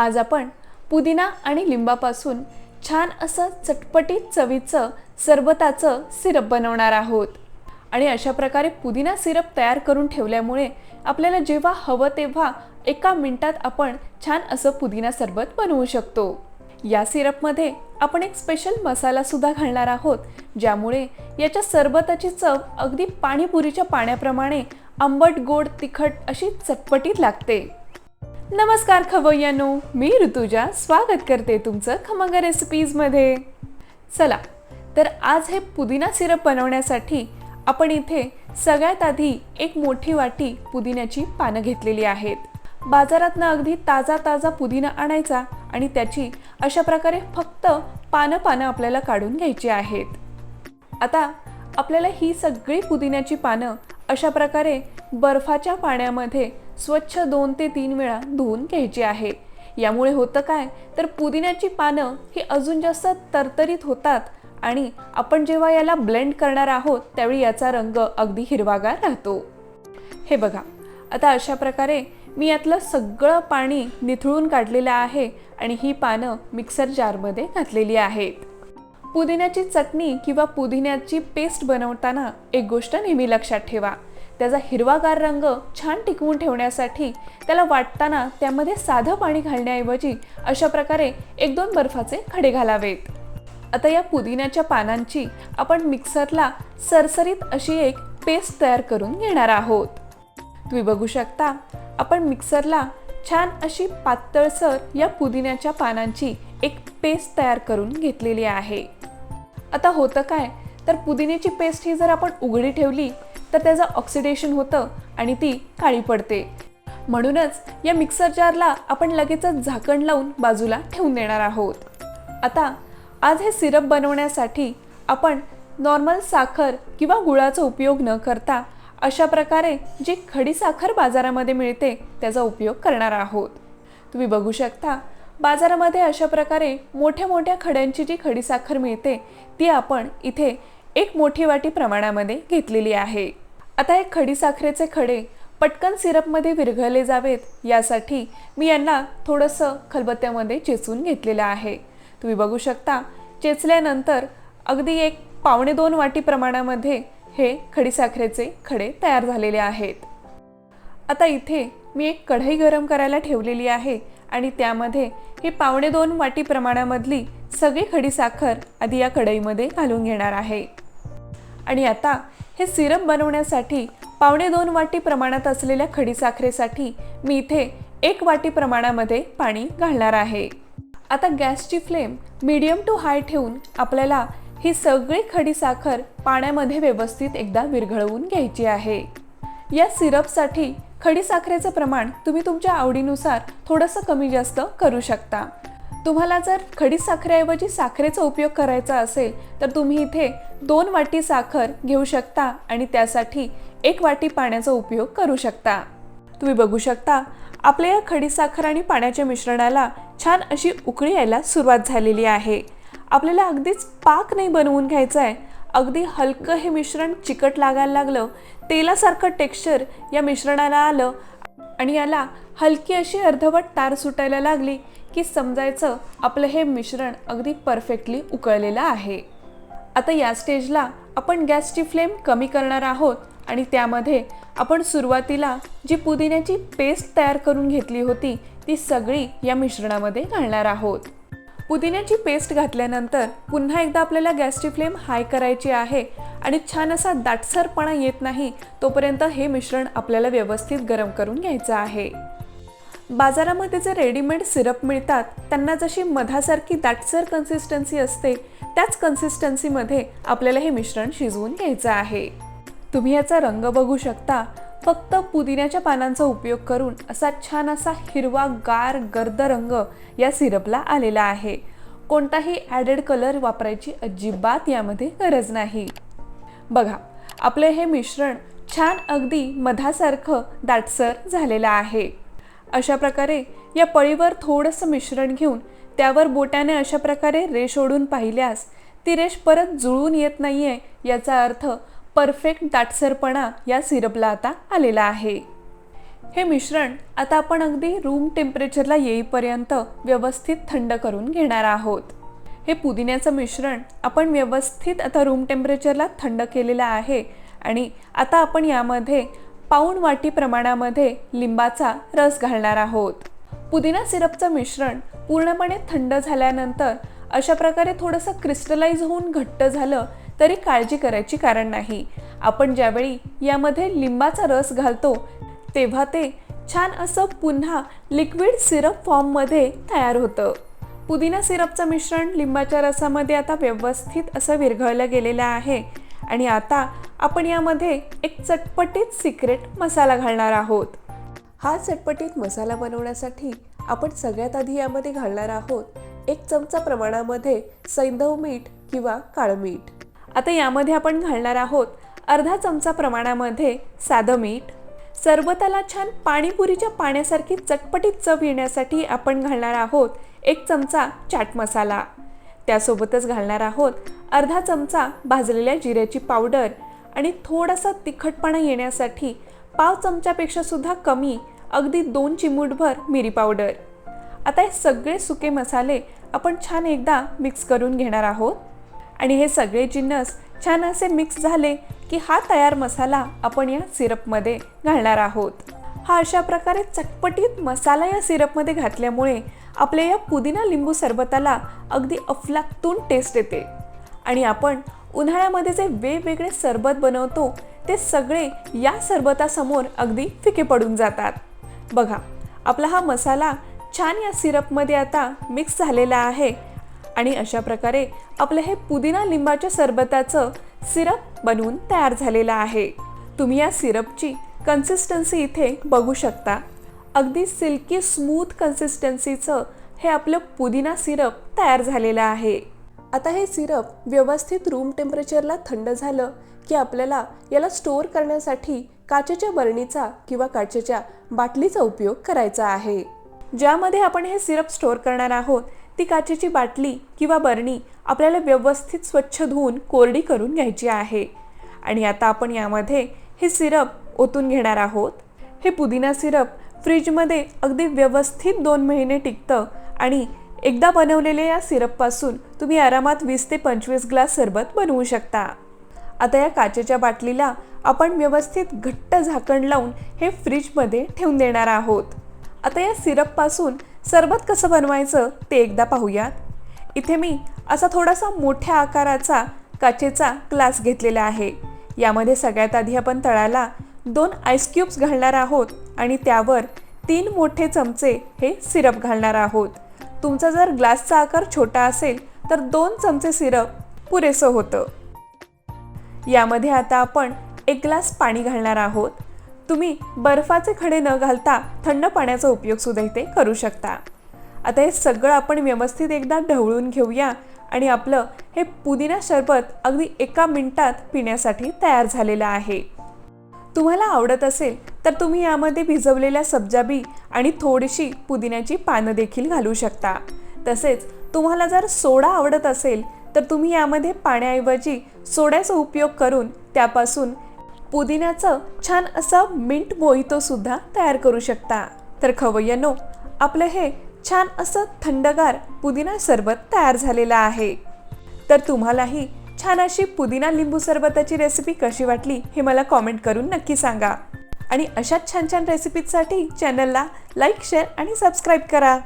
आज आपण पुदिना आणि लिंबापासून छान असं चटपटीत चवीचं सरबताचं सिरप बनवणार आहोत. आणि अशा प्रकारे पुदिना सिरप तयार करून ठेवल्यामुळे आपल्याला जेव्हा हवं तेव्हा एका मिनिटात आपण छान असं पुदिना सरबत बनवू शकतो. या सिरपमध्ये आपण एक स्पेशल मसालासुद्धा घालणार आहोत ज्यामुळे याच्या सरबताची चव अगदी पाणीपुरीच्या पाण्याप्रमाणे आंबट गोड तिखट अशी चटपटीत लागते. नमस्कार खवय्यानो मी ऋतुजा स्वागत करते तुमचं खमंग रेसिपीजमध्ये चला तर आज हे पुदिना सिरप बनवण्यासाठी आपण इथे सगळ्यात आधी एक मोठी वाटी पुदिन्याची पानं घेतलेली आहेत. बाजारातनं अगदी ताजा ताजा पुदिना आणायचा आणि त्याची अशा प्रकारे फक्त पानं पानं आपल्याला काढून घ्यायची आहेत. आता आपल्याला ही सगळी पुदिन्याची पानं अशा प्रकारे बर्फाच्या पाण्यामध्ये स्वच्छ दोन ते तीन वेळा धुवून घ्यायची आहे. यामुळे होतं काय? तर पुदिन्याची पानं ही अजून जास्त तरतरीत होतात आणि आपण जेव्हा याला ब्लेंड करणार आहोत त्यावेळी याचा रंग अगदी हिरवागार राहतो. हे बघा. आता अशा प्रकारे मी यातलं सगळं पाणी निथळून काढलेलं आहे आणि ही पानं मिक्सर जारमध्ये घातलेली आहेत. पुदिन्याची चटणी किंवा पुदिन्याची पेस्ट बनवताना एक गोष्ट नेहमी लक्षात ठेवा. त्याचा हिरवागार रंग छान टिकवून ठेवण्यासाठी त्याला वाटताना त्यामध्ये साधं पाणी घालण्याऐवजी अशा प्रकारे एक दोन बर्फाचे खडे घालावेत. आता या पुदिन्याच्या पानांची आपण मिक्सरला सरसरीत अशी एक पेस्ट तयार करून घेणार आहोत. तुम्ही बघू शकता आपण मिक्सरला छान अशी पातळसर या पुदिन्याच्या पानांची एक पेस्ट तयार करून घेतलेली आहे. आता होतं काय तर पुदिन्याची पेस्ट ही जर आपण उघडी ठेवली तर त्याचं ऑक्सिडेशन होतं आणि ती काळी पडते. म्हणूनच या मिक्सर जारला आपण लगेचच झाकण लावून बाजूला ठेवून देणार आहोत. आता आज हे सिरप बनवण्यासाठी आपण नॉर्मल साखर किंवा गुळाचा उपयोग न करता अशा प्रकारे जी खडी साखर बाजारामध्ये मिळते त्याचा उपयोग करणार आहोत. तुम्ही बघू शकता बाजारामध्ये अशा प्रकारे मोठ्या मोठ्या खड्यांची जी खडी साखर मिळते ती आपण इथे एक मोठी वाटी प्रमाणामध्ये घेतलेली आहे. आता हे खडीसाखरेचे खडे पटकन सिरपमध्ये विरघळले जावेत यासाठी मी यांना थोडंसं खलबत्त्यामध्ये चेचून घेतलेलं आहे. तुम्ही बघू शकता चेचल्यानंतर अगदी एक पावणे दोन वाटी प्रमाणामध्ये हे खडीसाखरेचे खडे तयार झालेले आहेत. आता इथे मी एक कढई गरम करायला ठेवलेली आहे आणि त्यामध्ये ही पावणे दोन वाटी प्रमाणामधली सगळी खडीसाखर आधी या कढईमध्ये घालून घेणार आहे. आणि आता हे सिरप बनवण्यासाठी पावणे दोन वाटी प्रमाणात असलेल्या खडीसाखरेसाठी मी इथे एक वाटी प्रमाणामध्ये पाणी घालणार आहे. आता गॅसची फ्लेम मीडियम टू हाय ठेवून आपल्याला ही सगळी खडीसाखर पाण्यामध्ये व्यवस्थित एकदा विरघळवून घ्यायची आहे. या सिरपसाठी खडी साखरेचं प्रमाण तुम्ही तुमच्या आवडीनुसार थोडंसं कमी जास्त करू शकता. तुम्हाला जर खडी साखरेऐवजी साखरेचा उपयोग करायचा असेल तर तुम्ही इथे दोन वाटी साखर घेऊ शकता आणि त्यासाठी एक वाटी पाण्याचा उपयोग करू शकता. तुम्ही बघू शकता आपल्या या खडीसाखर आणि पाण्याच्या मिश्रणाला छान अशी उकळी यायला सुरुवात झालेली आहे. आपल्याला अगदीच पाक नाही बनवून घ्यायचं आहे अगदी हलकं हे मिश्रण चिकट लागायला लागलं तेलासारखं टेक्स्चर या मिश्रणाला आलं आणि याला हलकी अशी अर्धवट तार सुटायला लागली की समजायचं आपलं हे मिश्रण अगदी परफेक्टली उकळलेलं आहे. आता या स्टेजला आपण गॅसची फ्लेम कमी करणार आहोत आणि त्यामध्ये आपण सुरुवातीला जी पुदिन्याची पेस्ट तयार करून घेतली होती ती सगळी या मिश्रणामध्ये घालणार आहोत. पुदिन्याची पेस्ट घातल्यानंतर पुन्हा एकदा आपल्याला गॅसची फ्लेम हाय करायची आहे आणि छान असा दाटसरपणा येत नाही तोपर्यंत हे मिश्रण आपल्याला व्यवस्थित गरम करून घ्यायचं आहे. बाजारामध्ये जे रेडीमेड सिरप मिळतात त्यांना जशी मधासारखी दाटसर कन्सिस्टन्सी असते त्याच कन्सिस्टन्सीमध्ये आपल्याला हे मिश्रण शिजवून घ्यायचं आहे. तुम्ही याचा रंग बघू शकता. फक्त पुदिन्याच्या पानांचा उपयोग करून असा छान असा हिरवा गार गर्द रंग या सिरपला आलेला आहे. कोणताही ॲडेड कलर वापरायची अजिबात यामध्ये गरज नाही. बघा आपले हे मिश्रण छान अगदी मधासारखं दाटसर झालेलं आहे. अशा प्रकारे या पळीवर थोडंसं मिश्रण घेऊन त्यावर बोटाने अशा प्रकारे रेष ओढून पाहिल्यास ती रेष परत जुळून येत नाही आहे याचा अर्थ परफेक्ट दाटसरपणा या सिरपला आता आलेला आहे. हे मिश्रण आता आपण अगदी रूम टेम्परेचरला येईपर्यंत व्यवस्थित थंड करून घेणार आहोत. हे पुदिन्याचं मिश्रण आपण व्यवस्थित आता रूम टेम्परेचरला थंड केलेलं आहे आणि आता आपण यामध्ये पाऊण वाटी प्रमाणामध्ये लिंबाचा रस घालणार आहोत. पुदिना सिरपचं मिश्रण पूर्णपणे थंड झाल्यानंतर अशा प्रकारे थोडंसं क्रिस्टलाइज होऊन घट्ट झालं तरी काळजी करायची कारण नाही. आपण ज्यावेळी यामध्ये लिंबाचा रस घालतो तेव्हा ते छान असं पुन्हा लिक्विड सिरप फॉर्ममध्ये तयार होतं. पुदिना सिरपचं मिश्रण लिंबाच्या रसामध्ये आता व्यवस्थित असं विरघळलं गेलेलं आहे. आणि आता आपण यामध्ये एक चटपटीत सिक्रेट मसाला घालणार आहोत. हा चटपटीत मसाला बनवण्यासाठी आपण सगळ्यात आधी यामध्ये घालणार आहोत एक चमचा प्रमाणामध्ये सैंधव मीठ किंवा काळं मीठ. आता यामध्ये आपण घालणार आहोत अर्धा चमचा प्रमाणामध्ये साधं मीठ. सरबताला छान पाणीपुरीच्या पाण्यासारखी चटपटीत चव येण्यासाठी आपण घालणार आहोत एक चमचा चाट मसाला. त्यासोबतच घालणार आहोत. अर्धा चमचा भाजलेल्या जिऱ्याची पावडर आणि थोडासा तिखटपणा येण्यासाठी पाव चमच्यापेक्षा सुद्धा कमी अगदी दोन चिमूटभर मिरी पावडर. आता हे सगळे सुके मसाले आपण छान एकदा मिक्स करून घेणार आहोत. आणि हे सगळे जिन्नस छान असे मिक्स झाले की हा तयार मसाला आपण या सिरपमध्ये घालणार आहोत. हा अशा प्रकारे चटपटीत मसाला या सिरपमध्ये घातल्यामुळे आपल्या या पुदिना लिंबू सरबताला अगदी अफलातून टेस्ट येते. आणि आपण उन्हाळ्यामध्ये जे वेगवेगळे सरबत बनवतो ते सगळे या सरबतासमोर अगदी फिके पडून जातात. बघा आपला हा मसाला छान या सिरपमध्ये आता मिक्स झालेला आहे. आणि अशा प्रकारे आपलं हे पुदिना लिंबाच्या सरबताचं सिरप बनवून तयार झालेलं आहे. तुम्ही या सिरपची कन्सिस्टन्सी इथे बघू शकता. अगदी सिल्की स्मूथ कन्सिस्टन्सीचं हे आपलं पुदिना सिरप तयार झालेलं आहे. आता हे सिरप व्यवस्थित रूम टेम्परेचरला थंड झालं की आपल्याला याला स्टोअर करण्यासाठी काचेच्या बरणीचा किंवा काचेच्या बाटलीचा उपयोग करायचा आहे. ज्यामध्ये आपण हे सिरप स्टोअर करणार आहोत ती काचेची बाटली किंवा बरणी आपल्याला व्यवस्थित स्वच्छ धुवून कोरडी करून घ्यायची आहे. आणि आता आपण यामध्ये हे सिरप ओतून घेणार आहोत. हे पुदिना सिरप फ्रीजमध्ये अगदी व्यवस्थित दोन महिने टिकतं आणि एकदा बनवलेल्या या सिरपपासून तुम्ही आरामात वीस ते पंचवीस ग्लास सरबत बनवू शकता. आता या काचेच्या बाटलीला आपण व्यवस्थित घट्ट झाकण लावून हे फ्रीजमध्ये ठेवून देणार आहोत. आता या सिरपपासून सरबत कसं बनवायचं ते एकदा पाहूयात. इथे मी असा थोडासा मोठ्या आकाराचा काचेचा ग्लास घेतलेला आहे. यामध्ये सगळ्यात आधी आपण तळाला दोन आईस क्यूब्स घालणार आहोत आणि त्यावर तीन मोठे चमचे हे सिरप घालणार आहोत. तुमचा जर ग्लासचा आकार छोटा असेल तर दोन चमचे सिरप पुरेसं होतं. यामध्ये आता आपण एक ग्लास पाणी घालणार आहोत. तुम्ही बर्फाचे खडे न घालता थंड पाण्याचा उपयोग सुद्धा इथे करू शकता. आता हे सगळं आपण व्यवस्थित एकदा ढवळून घेऊया आणि आपलं हे पुदिना शरबत अगदी एका मिनिटात पिण्यासाठी तयार झालेलं आहे. तुम्हाला आवडत असेल तर तुम्ही यामध्ये भिजवलेल्या सब्जाबी आणि थोडीशी पुदिन्याची पानं देखील घालू शकता. तसेच तुम्हाला जर सोडा आवडत असेल तर तुम्ही यामध्ये पाण्याऐवजी सोड्याचा उपयोग करून त्यापासून पुदिन्याचं छान असं मिंट मोहितोसुद्धा तयार करू शकता. तर खवय्यानो आपलं हे छान असं थंडगार पुदिना सरबत तयार झालेलं आहे. तर तुम्हालाही छान अशी पुदिना लिंबू सरबताची रेसिपी कशी वाटली हे मला कॉमेंट करून नक्की सांगा. आणि अशाच छान छान रेसिपीजसाठी चॅनलला लाईक शेअर आणि सबस्क्राईब करा.